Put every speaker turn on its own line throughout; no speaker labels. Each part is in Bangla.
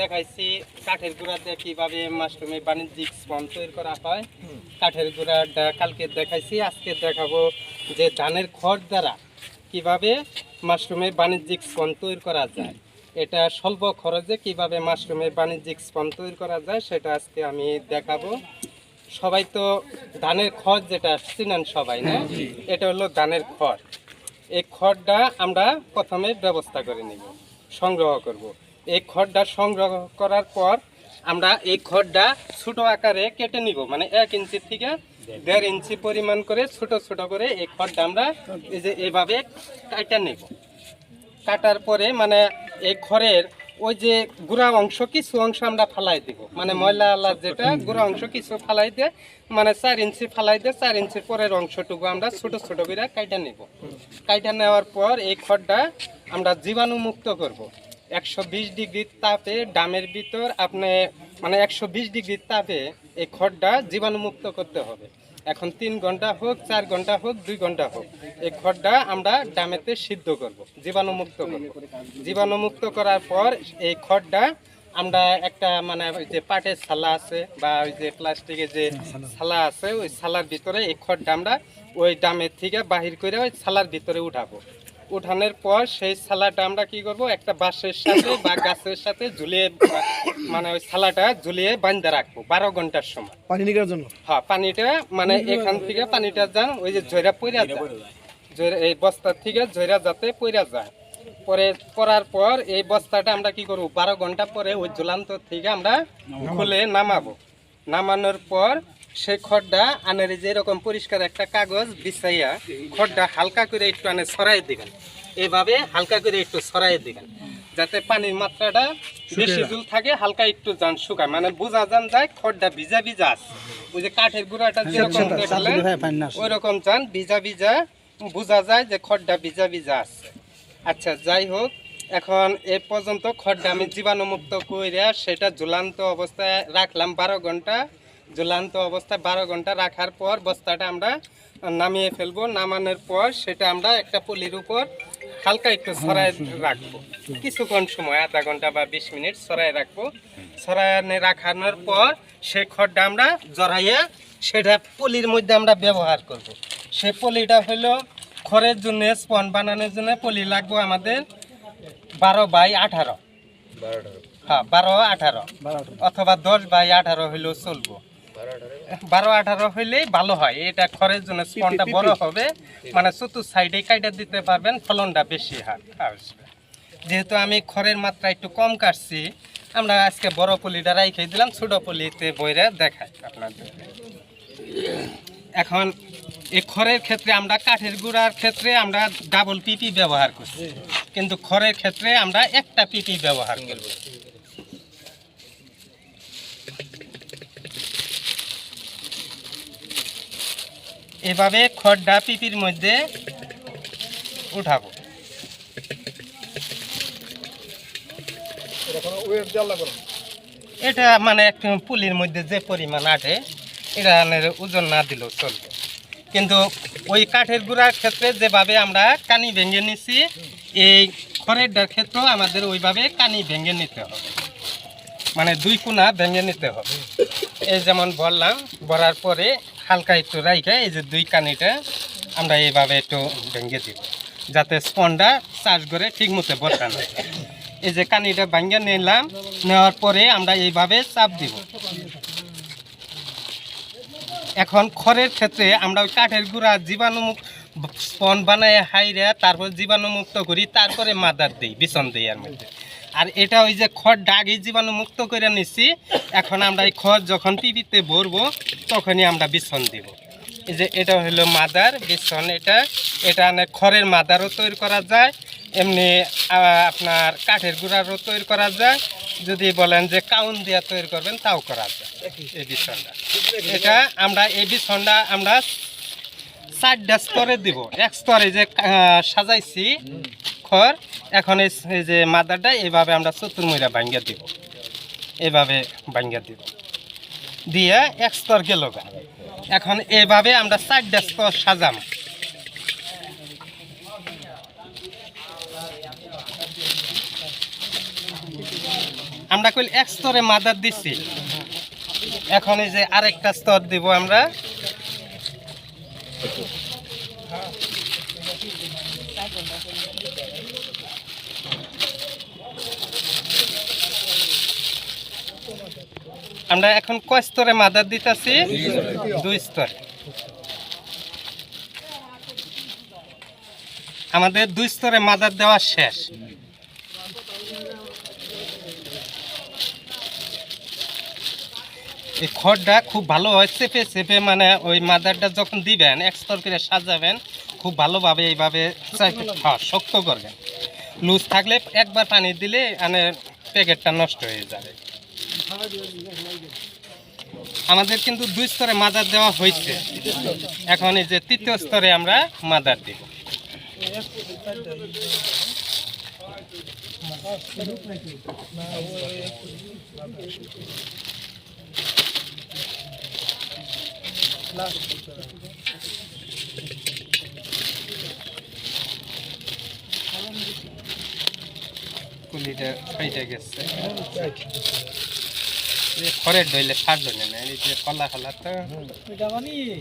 দেখাইছি কাঠের গুঁড়া দিয়ে কীভাবে মাশরুমে বাণিজ্যিক স্পন তৈরি করা হয়। কাঠের গুঁড়াটা কালকে দেখাইছি, আজকে দেখাবো যে ধানের খড় দ্বারা কীভাবে মাশরুমে বাণিজ্যিক স্পন তৈরি করা যায়। এটা স্বল্প খরচে কীভাবে মাশরুমে বাণিজ্যিক স্পন তৈরি করা যায় সেটা আজকে আমি দেখাবো। সবাই তো ধানের খড় যেটা চিনেন সবাই, না? এটা হলো ধানের খড়। এই খড়টা আমরা প্রথমে ব্যবস্থা করে নিব, সংগ্রহ করব। এই খড়টা সংগ্রহ করার পর আমরা এই খড়টা ছোট আকারে কেটে নিব। মানে এক ইঞ্চি থেকে দেড় ইঞ্চি পরিমাণ করে ছোট ছোট করে এই খড়টা আমরা এই যে এভাবে কাটা নেব। কাটার পরে মানে এই খড়ের ওই যে গুড়া অংশ, কিছু অংশ আমরা ফালাই দিব। মানে ময়লা আল্লাহ যেটা গুড়া অংশ, কিছু ফালাই দিয়ে মানে চার ইঞ্চি ফালাই দিয়ে, চার ইঞ্চির পরের অংশটুকু আমরা ছোট ছোট করে কাইটা নেব। কাইটা নেওয়ার পর এই খড়টা আমরা জীবাণুমুক্ত করব। একশো বিশ ডিগ্রি তাপে ডামের ভিতর আপনি মানে একশো বিশ ডিগ্রি তাপে এই খড়টা জীবাণুমুক্ত করতে হবে। এখন তিন ঘণ্টা হোক, চার ঘণ্টা হোক, দুই ঘণ্টা হোক, এই খড়টা আমরা ডামেতে সিদ্ধ করব, জীবাণুমুক্ত করব। জীবাণুমুক্ত করার পর এই খড়টা আমরা একটা মানে ওই যে পাটের ছালা আছে বা ওই যে প্লাস্টিকের যে ছালা আছে, ওই ছালার ভিতরে এই খড়টা আমরা ওই ডামের থেকে বাহির করে ওই ছালার ভিতরে উঠাবো। উঠানোর পর সেই ছালাটা আমরা কি করব? একটা বাঁশের সাথে বা গাছের সাথে ঝুলিয়ে মানে ওই ছালাটা ঝুলিয়ে বাঁধতে রাখব বারো ঘণ্টার সময়।
পানি নিকার জন্য?
হ্যাঁ পানিটা মানে এখান থেকে পানিটা যান ওই যে ঝৈরা পইরা যায়। এই বস্তার থেকে ঝৈরা যাতে পইরা যায়। পরে পরার পর এই বস্তাটা আমরা কি করব? বারো ঘণ্টা পরে ওই ঝুলান্ত থেকে আমরা খুলে নামাবো। নামানোর পর সেই খড়টা আনের যে এরকম পরিষ্কার একটা কাগজ বিছাইয়া খড়টা হালকা করে একটু আনে ছড়াই দিবেন। এইভাবে হালকা করে একটু ছড়াই দিবেন। যাতে পানির মাত্রাটা বেশি জল থাকে হালকা একটু যান শুকায়। মানে বোঝা যান যায় খড়টা ভিজা ভিজা আছে। ওই যে কাঠের গুঁড়াটা যেরকম দেখালেন ওই রকম যান ভিজা ভিজা বোঝা যায় যে খড়টা ভিজা ভিজা আছে। আচ্ছা যাই হোক এখন এ পর্যন্ত খড়টা আমি জীবাণুমুক্ত কইরা সেটা ঝুলান্ত অবস্থায় রাখলাম বারো ঘণ্টা। ঝুলান্ত অবস্থায় বারো ঘণ্টা রাখার পর বস্তাটা আমরা নামিয়ে ফেলব। নামানোর পর সেটা আমরা একটা পলির উপর হালকা একটু ছড়ায় রাখব। কিছুক্ষণ সময় আধা ঘণ্টা বা বিশ মিনিট ছড়ায় রাখব। ছড়ায় রাখানোর পর সেই খড়টা আমরা জড়াইয়া সেটা পলির মধ্যে আমরা ব্যবহার করব। সেই পলিটা হলো খড়ের জন্য স্পন বানানোর জন্য পলি লাগবে আমাদের বারো বাই আঠারো। হ্যাঁ বারো আঠারো। অথবা দশ বাই আঠারো হইলেও চলবো। বারো আঠারো হইলেই ভালো হয়। এটা খড়ের জন্য স্পনটা বড় হবে। মানে চতুর সাইডে কাইটা দিতে পারবেন ফলনটা বেশি হয়। আসবে। যেহেতু আমি খড়ের মাত্রা একটু কম কাটছি আমরা আজকে বড় পলিটা রাইখে দিলাম ছোট পলিতে বইরা দেখাই আপনাদের। এখন এই খড়ের ক্ষেত্রে আমরা কাঠের গুঁড়ার ক্ষেত্রে আমরা ডাবল পিপি ব্যবহার করছি। কিন্তু খড়ের ক্ষেত্রে আমরা একটা পিপি ব্যবহার করব। এভাবে খড়টা পিপির মধ্যে উঠাবো। এটা মানে একটু পুলির মধ্যে যে পরিমাণ আটে, এটা ওজন না দিলেও চলবে। কিন্তু ওই কাঠের গুঁড়ার ক্ষেত্রে যেভাবে আমরা কানি ভেঙে নিছি, এই খড়েরটার ক্ষেত্রেও আমাদের ওইভাবে কানি ভেঙে নিতে হবে। মানে দুই কোনা ভেঙে নিতে হবে। এই যেমন বললাম বলার পরে হালকা একটু রাইখে এই যে দুই কানিটা আমরা এইভাবে একটু ভেঙে দিব। যাতে স্পনটা চাষ করে ঠিক মতো বসানো এই যে কানিটা ভেঙে নিলাম, নেওয়ার পরে আমরা এইভাবে চাপ দিব। এখন খড়ের ক্ষেত্রে আমরা ওই কাঠের গুঁড়া জীবাণুমুক্ত স্পন বানায় হাইরে, তারপর জীবাণুমুক্ত করি, তারপরে মাদার দিই, বিছন দিই এর মধ্যে। আর এটা ওই যে খড় ডাগে জীবাণুমুক্ত করে নিচ্ছি এখন আমরা এই খড় যখন পিপিতে ভরবো, তখনই আমরা বিছন দিব। এই যে এটা হলো মাদার বিছন, এটা এটা মানে খড়ের মাদারও তৈরি করা যায়, এমনি আপনার কাঠের গুঁড়ারও তৈরি করা যায়, যদি বলেন যে কাউন দিয়া তৈরি করবেন, তাও করা যায় এই বিছনটা। এটা আমরা, এই বিছনটা আমরা চারটা স্তরে দিব। এক স্তরে যে সাজাইছি খড়, এখন এই যে মাদারটা, এইভাবে আমরা চতুর্মুড়া ভাঙ্গা দিব। এইভাবে ভাঙ্গা দিব। দিয়ে এক স্তর গেল এখন এভাবে আমরা চারটা স্তর সাজাম। আমরা কইল এক স্তরে মাদার দিচ্ছি এখন এই যে আরেকটা স্তর দিব আমরা। আমরা এখন কয় স্তরে মাদার দিতেছি? দুই স্তরে। আমাদের দুই স্তরে মাদার দেওয়া শেষ। এই খড়টা খুব ভালো হয় চেপে চেপে মানে ওই মাদারটা যখন দিবেন এক স্তর করে সাজাবেন খুব ভালোভাবে এইভাবে হ্যাঁ, শক্ত করবেন। লুজ থাকলে একবার পানি দিলে মানে প্যাকেটটা নষ্ট হয়ে যাবে। আমাদের কিন্তু দুই স্তরে মাদার দেওয়া হয়েছে। এখন এই যে তৃতীয় স্তরে আমরা মাদার দিব। কুলিটা ফাইটে গেছে। খড়ের ডইলে সারলো না এই যে কলা কলা তো।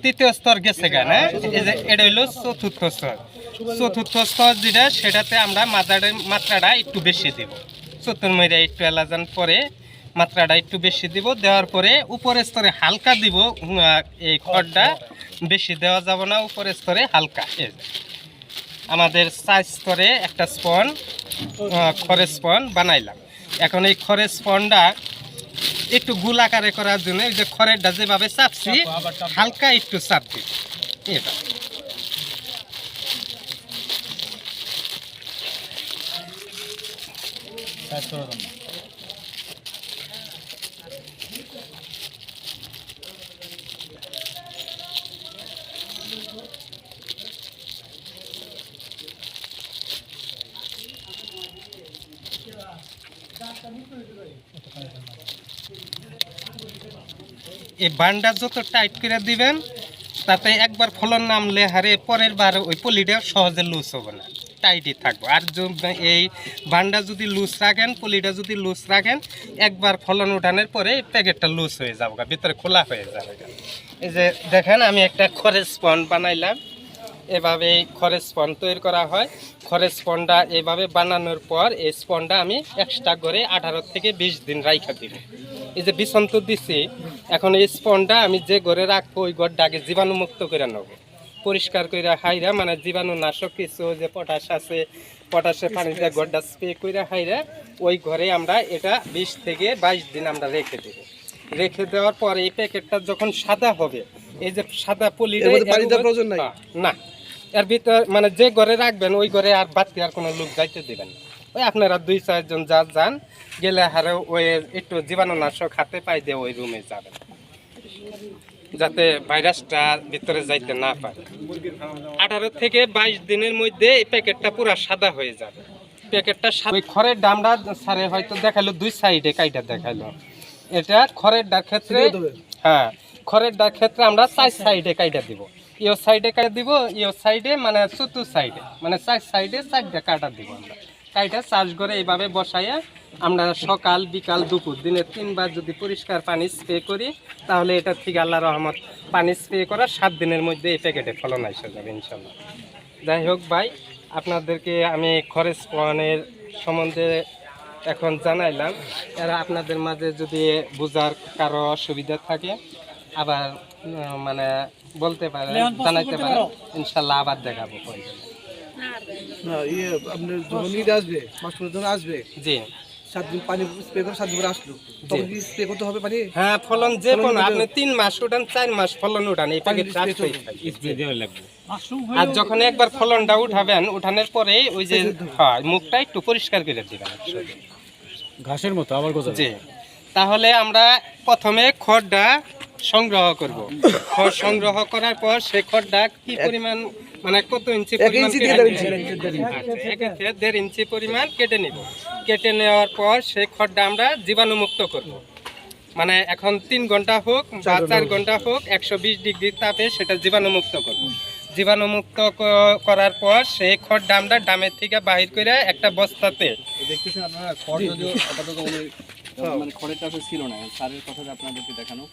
তৃতীয় স্তর গেছে কেন এই যে এটা হইল চতুর্থ স্তর। চতুর্থ স্তর যেটা সেটাতে আমরা মাত্রাটা মাত্রাটা একটু বেশি দিব। চতুর্ময়রা একটু এলাজান পরে মাত্রাটা একটু বেশি দিব। দেওয়ার পরে উপরের স্তরে হালকা দিব এই খড়টা। বেশি দেওয়া যাব না উপরের স্তরে হালকা। আমাদের চার স্তরে একটা স্পন খড়ের স্পন বানাইলাম। এখন এই খড়ের স্পনটা একটু গোলাকারে করার জন্য এই যে খড়েরটা যেভাবে চাপছি হালকা একটু চাপ দিই। এটা এই বান্ডা যত টাইট করে দিবেন, তাতে একবার ফলন নামলে হারে পরের বার ওই পলিটা সহজে লুজ হবে না টাইটই থাকবে। আর এই বান্ডা যদি লুজ রাখেন, পলিটা যদি লুজ রাখেন, একবার ফলন উঠানোর পরে প্যাকেটটা লুজ হয়ে যাবে, ভিতরে খোলা হয়ে যাবে। এই যে দেখেন, আমি একটা খড়ের স্পন বানাইলাম। এভাবে খড়ের স্পন তৈরি করা হয়। খড়ের স্পনটা এভাবে বানানোর পর এই স্পনটা আমি এক্সট্রা করে আঠারো থেকে বিশ দিন রাইখা দিব। এই যে বিছন্ত দিছি, এখন এই স্পনটা আমি যে ঘরে রাখব ওই ঘরটা আগে জীবাণুমুক্ত করে নেব। পরিষ্কার করে হাইরা মানে জীবাণুনাশক কিছু যে পটাশ আছে, পটাশে পানিতে ঘরটা স্প্রে করে হাইরা, ওই ঘরে আমরা এটা বিশ থেকে বাইশ দিন আমরা রেখে দেব। রেখে দেওয়ার পর এই প্যাকেটটা যখন সাদা হবে এই যে সাদা পলি
প্রয়োজন নাই?
না। এর ভিতর মানে যে ঘরে রাখবেন ওই ঘরে আর বাড়তি আর কোনো লোক যাইতে দিবেন না। ওই আপনারা দুই চারজন যা যান গেলে হারে ওই একটু জীবাণুনাশক হাতে পাই দিয়ে ওই রুমে যাবেন। যাতে ভাইরাসটা ভিতরে যাইতে না পারে। আঠারো থেকে বাইশ দিনের মধ্যে এই প্যাকেটটা পুরো সাদা হয়ে যাবে। প্যাকেটটা ওই খড়ের ডামটা সারে হয়তো দেখাল দুই সাইডে কাইটা দেখাল। এটা খড়ের ডার ক্ষেত্রে হ্যাঁ। খড়ের ডার ক্ষেত্রে আমরা চার সাইডে কাইটা দিব। ইও সাইডে কাটা দিব ইও সাইডে মানে চতুর সাইডে মানে চার সাইডে চারটা কাটা দিব আমরা। কাইটা চাষ করে এইভাবে বসাইয়া আমরা সকাল বিকাল দুপুর দিনে তিনবার যদি পরিষ্কার পানি স্প্রে করি তাহলে এটা থেকে আল্লাহ রহমত পানি স্প্রে করা সাত দিনের মধ্যে এই প্যাকেটে ফলন এসে যাবে ইনশাল্লাহ যাই হোক ভাই আপনাদেরকে আমি খরচ পণের সম্বন্ধে এখন জানাইলাম। এরা আপনাদের মাঝে যদি বোঝার কারও অসুবিধা থাকে আবার মানে বলতে পারে জানাইতে পারে? ইনশাল্লাহ আবার দেখাবো
না ইয়ে আপনার যখন ঈদ আসবে মাস যখন আসবে
জি।
সাত দিন পানি স্প্রে করে সাত দিন আসলো তখন কি স্প্রে করতে হবে পানি?
হ্যাঁ ফলন যে কোনো আপনি তিন মাস উঠান চার মাস ফলন উঠান এই। আর যখন একবার ফলনটা উঠাবেন উঠানোর পরে ওই যে হ্যাঁ মুখটা একটু পরিষ্কার করে দিবেন।
ঘাসের মতো আবার
জি। তাহলে আমরা প্রথমে খড়টা সংগ্রহ করব। খড় সংগ্রহ করার পর সেই খড়টা কি পরিমাণ মানে কত ইঞ্চি পরিমাণ
ইঞ্চি
কেটে
দিয়ে দেড় ইঞ্চি।
আচ্ছা, এক ইঞ্চি দেড় ইঞ্চি পরিমাণ কেটে নিব। কেটে নেওয়ার পর সেই খড়টা আমরা জীবাণুমুক্ত করব। মানে এখন তিন ঘণ্টা হোক বা চার ঘণ্টা হোক। একশো বিশ ডিগ্রি তাপে সেটা জীবাণুমুক্ত করব। জীবাণুমুক্ত করার পর সেই খড় ডামটা ডামের থেকে বাহির করে একটা বস্তাতে
দেখতেছেন আপনারা খড় যদিও আপাতত।
মানে খড়ের চাষে ছিল না স্যারের কথা আপনাদেরকে দেখানো।